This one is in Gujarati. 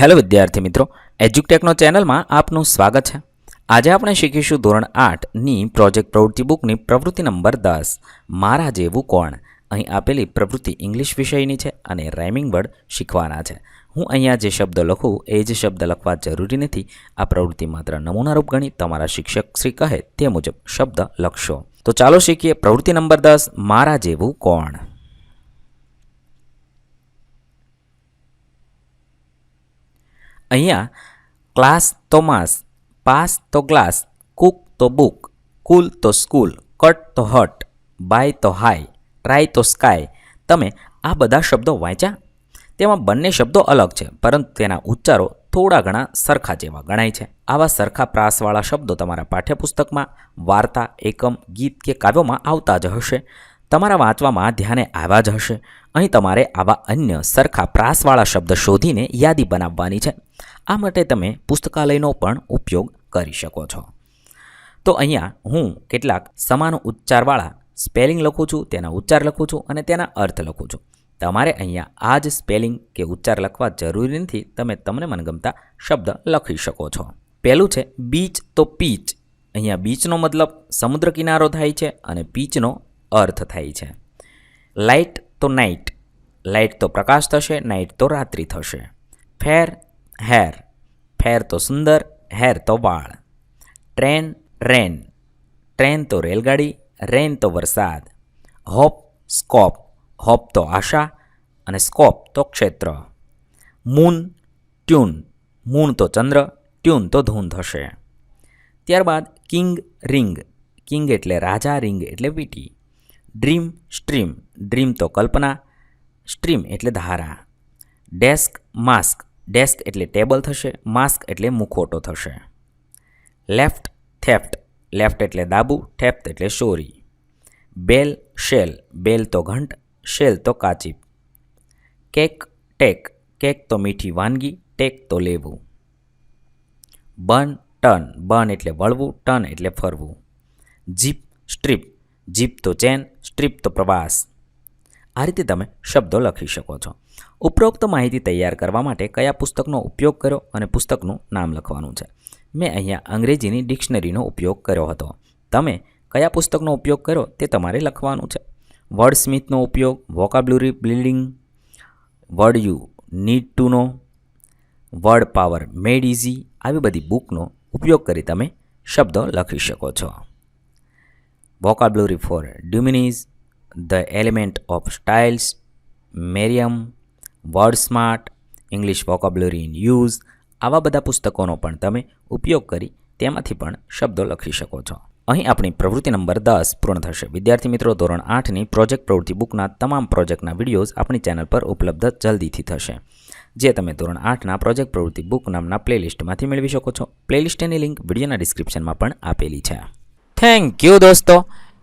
હેલો વિદ્યાર્થી મિત્રો એજ્યુટેકનો ચેનલમાં આપનું સ્વાગત છે. આજે આપણે શીખીશું ધોરણ આઠની પ્રોજેક્ટ પ્રવૃત્તિ બુકની પ્રવૃત્તિ નંબર દસ. મારા જેવું કોણ? અહીં આપેલી પ્રવૃત્તિ ઇંગ્લિશ વિષયની છે અને રાઇમિંગ વર્ડ શીખવાના છે. હું અહીંયા જે શબ્દ લખું, એ જ શબ્દ લખવા જરૂરી નથી. આ પ્રવૃત્તિ માત્ર નમૂનારૂપ ગણી તમારા શિક્ષક શ્રી કહે તે મુજબ શબ્દ લખશો. તો ચાલો શીખીએ પ્રવૃત્તિ નંબર દસ, મારા જેવું કોણ? અહીંયા ક્લાસ તો માસ, પાસ તો ગ્લાસ, કુક તો બુક, કુલ તો સ્કૂલ, કટ તો હટ, બાય તો હાય, ટ્રાય તો સ્કાય. તમે આ બધા શબ્દો વાંચ્યા? તેમાં બંને શબ્દો અલગ છે, પરંતુ તેના ઉચ્ચારો થોડા ઘણા સરખા જેવા ગણાય છે. આવા સરખા પ્રાસવાળા શબ્દો તમારા પાઠ્યપુસ્તકમાં, વાર્તા, એકમ, ગીત કે કાવ્યોમાં આવતા જ હશે. તમારા વાંચવામાં ધ્યાને આવ્યા જ હશે. અહીં તમારે આવા અન્ય સરખા પ્રાસવાળા શબ્દ શોધીને યાદી બનાવવાની છે. આ માટે તમે પુસ્તકાલયનો પણ ઉપયોગ કરી શકો છો. તો અહીંયા હું કેટલાક સમાન ઉચ્ચારવાળા સ્પેલિંગ લખું છું, તેના ઉચ્ચાર લખું છું અને તેના અર્થ લખું છું. તમારે અહીંયા આ જ સ્પેલિંગ કે ઉચ્ચાર લખવા જરૂરી નથી, તમે તમને મનગમતા શબ્દ લખી શકો છો. પહેલું છે બીચ તો પીચ. અહીંયા બીચનો મતલબ સમુદ્ર કિનારો થાય છે અને પીચનો અર્થ થાય છે. લાઇટ તો નાઇટ લાઇટ તો પ્રકાશ થશે નાઇટ તો રાત્રિ થશે. ફેર હેર, ફેર તો સુંદર, હેર તો વાળ. ટ્રેન, રેન. ટ્રેન તો રેલગાડી, રેન તો વરસાદ. Hope, scope. હોપ તો આશા અને સ્કોપ તો ક્ષેત્ર. Moon, tune. મૂન તો ચંદ્ર, ટ્યુન તો ધૂન થશે. ત્યારબાદ કિંગ રિંગ. કિંગ એટલે રાજા, રિંગ એટલે વીટી. Dream, stream. ડ્રીમ તો કલ્પના. સ્ટ્રીમ એટલે ધારા. Desk, mask. ડેસ્ક એટલે ટેબલ થશે, માસ્ક એટલે મુખોટો થશે. Left, theft. લેફ્ટ એટલે દાબું, થેફ્ટ એટલે ચોરી બેલ, શેલ. બેલ તો ઘંટ, શેલ તો કાચી. Cake, tech. કેક તો મીઠી વાનગી, ટેક તો લેવું. બન ટર્ન બન એટલે વળવું ટર્ન એટલે ફરવું. Zip, trip. જીપ તો ચેન, સ્ટ્રીપ તો પ્રવાસ. આ રીતે તમે શબ્દો લખી શકો છો. ઉપરોક્ત માહિતી તૈયાર કરવા માટે કયા પુસ્તકનો ઉપયોગ કર્યો અને પુસ્તકનું નામ લખવાનું છે. મેં અહીંયા અંગ્રેજીની ડિક્શનરીનો ઉપયોગ કર્યો હતો. તમે કયા પુસ્તકનો ઉપયોગ કર્યો તે તમારે લખવાનું છે. વર્ડ સ્મિથનો ઉપયોગ vocabulary building word you need to know word power made easy આવી બધી બુકનો ઉપયોગ કરી તમે શબ્દો લખી શકો છો. vocabulary for Duminis, The Element of Styles, Merriam word smart English Vocabulary in use આવા બધા પુસ્તકોનો પણ તમે ઉપયોગ કરી તેમાંથી પણ શબ્દો લખી શકો છો. અહીં આપણી પ્રવૃત્તિ નંબર દસ પૂર્ણ થશે. વિદ્યાર્થી મિત્રો ધોરણ આઠની પ્રોજેક્ટ પ્રવૃત્તિ બુકના તમામ પ્રોજેક્ટના વિડીયોઝ આપણી ચેનલ પર ઉપલબ્ધ જલ્દીથી થશે. જે તમે ધોરણ આઠના પ્રોજેક્ટ પ્રવૃત્તિ બુક નામના પ્લેલિસ્ટમાંથી મેળવી શકો છો. પ્લેલિસ્ટની લિંક વિડીયોના ડિસ્ક્રિપ્શનમાં પણ આપેલી છે. થેન્ક યુ દોસ્તો.